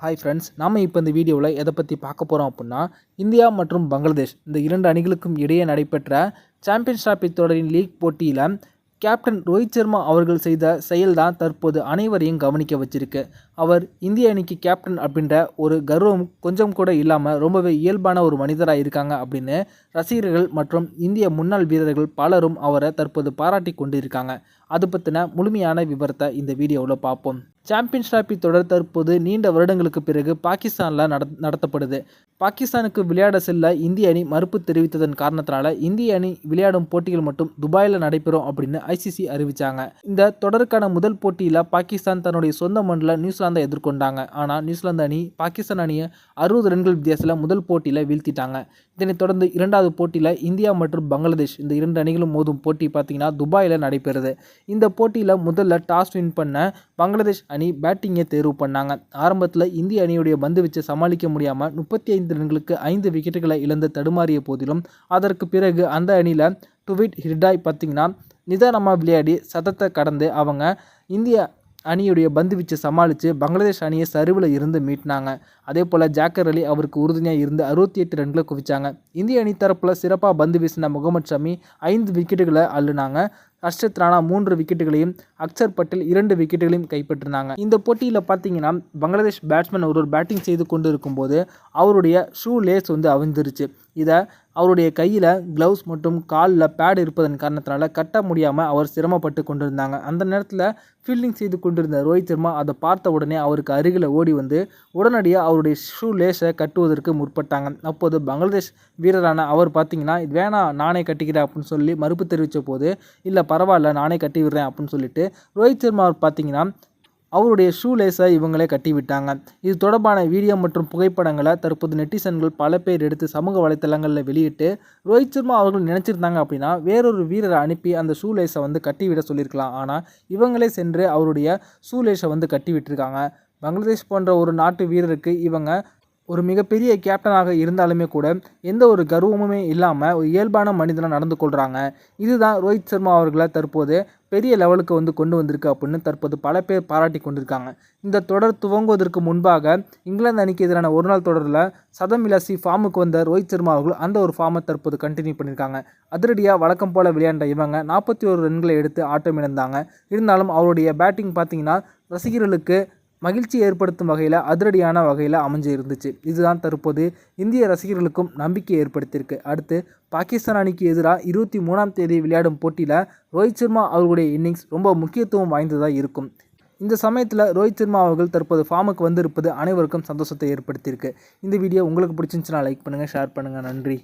Hi friends நாம் இப்போ இந்த வீடியோவில் எதை பற்றி பார்க்க போகிறோம் அப்படின்னா இந்தியா மற்றும் பங்களாதேஷ் இந்த இரண்டு அணிகளுக்கும் இடையே நடைபெற்ற சாம்பியன்ஸ் டிராபி தொடரின் லீக் போட்டியில் கேப்டன் ரோஹித் சர்மா அவர்கள் செய்த செயல்தான் தற்போது அனைவரையும் கவனிக்க வச்சிருக்கு. அவர் இந்திய அணிக்கு கேப்டன் அப்படின்ற ஒரு கர்வம் கொஞ்சம் கூட இல்லாமல் ரொம்பவே இயல்பான ஒரு மனிதராக இருக்காங்க அப்படின்னு ரசிகர்கள் மற்றும் இந்திய முன்னாள் வீரர்கள் பலரும் அவரை தற்போது பாராட்டி கொண்டு இருக்காங்க அது பற்றின முழுமையான விவரத்தை இந்த வீடியோவில் பார்ப்போம். சாம்பியன்ஸ் டிராபி தொடர் தற்போது நீண்ட வருடங்களுக்கு பிறகு பாகிஸ்தானில் நட நடத்தப்படுது. பாகிஸ்தானுக்கு விளையாட செல்ல இந்திய அணி மறுப்பு தெரிவித்ததன் காரணத்தினால இந்திய அணி விளையாடும் போட்டிகள் மட்டும் துபாயில் நடைபெறும் அப்படின்னு ஐசிசி அறிவித்தாங்க இந்த தொடருக்கான முதல் போட்டியில் பாகிஸ்தான் தன்னுடைய சொந்த மண்ணில் நியூசிலாந்தை எதிர்கொண்டாங்க. ஆனால் நியூசிலாந்து அணி பாகிஸ்தான் அணியை அறுபது ரன்கள் வித்தியாசத்தில் முதல் போட்டியில் வீழ்த்திட்டாங்க. இதனைத் தொடர்ந்து இரண்டாவது போட்டியில் இந்தியா மற்றும் பங்களாதேஷ் இந்த இரண்டு அணிகளும் மோதும் போட்டி பார்த்தீங்கன்னா துபாயில் நடைபெறுது. இந்த போட்டியில் முதல்ல டாஸ் வின் பண்ண பங்களாதேஷ் அணி பேட்டிங்கை தேர்வு பண்ணாங்க. ஆரம்பத்தில் இந்திய அணியுடைய பந்து வச்சு சமாளிக்க முடியாமல் முப்பத்தி ஐந்து ரன்களுக்கு ஐந்து விக்கெட்டுகளை இழந்து தடுமாறிய போதிலும் அதற்கு பிறகு அந்த அணியில் டுவிட் ஹிர்டாய் பார்த்திங்கன்னா நிதானமாக விளையாடி சதத்தை கடந்து அவங்க இந்திய அணியுடைய பந்து வீச்சை சமாளித்து பங்களாதேஷ் அணியை சரிவில் இருந்து மீட்டினாங்க அதே போல் ஜாக்கர் அலி அவருக்கு உறுதுணையாக இருந்து அறுபத்தி எட்டு ரன்களை குவிச்சாங்க. இந்திய அணி தரப்பில் சிறப்பாக பந்து வீசின முகமது ஷமி ஐந்து விக்கெட்டுகளை அள்ளுனாங்க. ஹர்ஷத் ராணா மூன்று விக்கெட்டுகளையும் அக்சர் பட்டேல் இரண்டு விக்கெட்டுகளையும் கைப்பற்றினாங்க. இந்த போட்டியில் பார்த்தீங்கன்னா பங்களாதேஷ் பேட்ஸ்மேன் ஒருவர் பேட்டிங் செய்து கொண்டு இருக்கும்போது அவருடைய ஷூ லேஸ் வந்து அவிழ்ந்துருச்சு. இதை அவருடைய கையில் க்ளவுஸ் மற்றும் காலில் பேட் இருப்பதன் காரணத்தினால கட்ட முடியாமல் அவர் சிரமப்பட்டு கொண்டிருந்தாங்க. அந்த நேரத்தில் ஃபீல்டிங் செய்து கொண்டிருந்த ரோஹித் சர்மா அதை பார்த்த உடனே அவருக்கு அருகில் ஓடி வந்து உடனடியாக அவருடைய ஷூ லேஸை கட்டுவதற்கு முற்பட்டாங்க. அப்போது பங்களாதேஷ் வீரரான அவர் பார்த்தீங்கன்னா வேணாம் நானே கட்டிக்கிறேன் அப்படின்னு சொல்லி மறுப்பு தெரிவித்த போது இல்லை பரவாயில்ல நானே கட்டி விடுறேன் அப்படின்னு சொல்லிட்டு ரோஹித் சர்மா பார்த்தீங்கன்னா அவருடைய ஷூ லேஸை இவங்களே கட்டிவிட்டாங்க. இது தொடர்பான வீடியோ மற்றும் புகைப்படங்களை தற்போது நெட்டிசன்கள் பல பேர் எடுத்து சமூக வலைத்தளங்களில் வெளியிட்டு ரோஹித் சர்மா அவர்கள் நினச்சிருந்தாங்க அப்படின்னா வேறொரு வீரரை அனுப்பி அந்த ஷூ லேஸை வந்து கட்டிவிட சொல்லியிருக்கலாம். ஆனால் இவங்களே சென்று அவருடைய ஷூ லேஸை வந்து கட்டி விட்டுருக்காங்க பங்களாதேஷ் போன்ற ஒரு நாட்டு வீரருக்கு இவங்க ஒரு மிகப்பெரிய கேப்டனாக இருந்தாலுமே கூட எந்த ஒரு கர்வமுமே இல்லாமல் ஒரு இயல்பான மனிதனாக நடந்து கொள்கிறாங்க இதுதான் ரோஹித் சர்மா அவர்களை தற்போது பெரிய லெவலுக்கு வந்து கொண்டு வந்திருக்கு அப்படின்னு தற்போது பல பேர் பாராட்டி கொண்டிருக்காங்க. இந்த தொடர் துவங்குவதற்கு முன்பாக இங்கிலாந்து அணிக்கு எதிரான ஒரு நாள் தொடரில் சதம் விலாசி ஃபார்முக்கு வந்த ரோஹித் சர்மா அவர்கள் அந்த ஒரு ஃபார்மை தற்போது கண்டினியூ பண்ணியிருக்காங்க. அதிரடியாக வழக்கம் போல் விளையாண்ட இவங்க நாற்பத்தி ஒரு ரன்களை எடுத்து ஆட்டம் இழந்தாங்க இருந்தாலும் அவருடைய பேட்டிங் பார்த்தீங்கன்னா ரசிகர்களுக்கு மகிழ்ச்சி ஏற்படுத்தும் வகையில் அதிரடியான வகையில் அமைஞ்சு இருந்துச்சு இதுதான் தற்போது இந்திய ரசிகர்களுக்கும் நம்பிக்கை ஏற்படுத்தியிருக்கு. அடுத்து பாகிஸ்தான் அணிக்கு எதிராக இருபத்தி மூணாம் தேதி விளையாடும் போட்டியில் ரோஹித் சர்மா அவர்களுடைய இன்னிங்ஸ் ரொம்ப முக்கியத்துவம் வாய்ந்ததாக இருக்கும். இந்த சமயத்தில் ரோஹித் சர்மா அவர்கள் தற்போது ஃபார்முக்கு வந்திருப்பது அனைவருக்கும் சந்தோஷத்தை ஏற்படுத்தியிருக்கு. இந்த வீடியோ உங்களுக்கு பிடிச்சிருந்துச்சுன்னா லைக் பண்ணுங்கள் ஷேர் பண்ணுங்கள் நன்றி.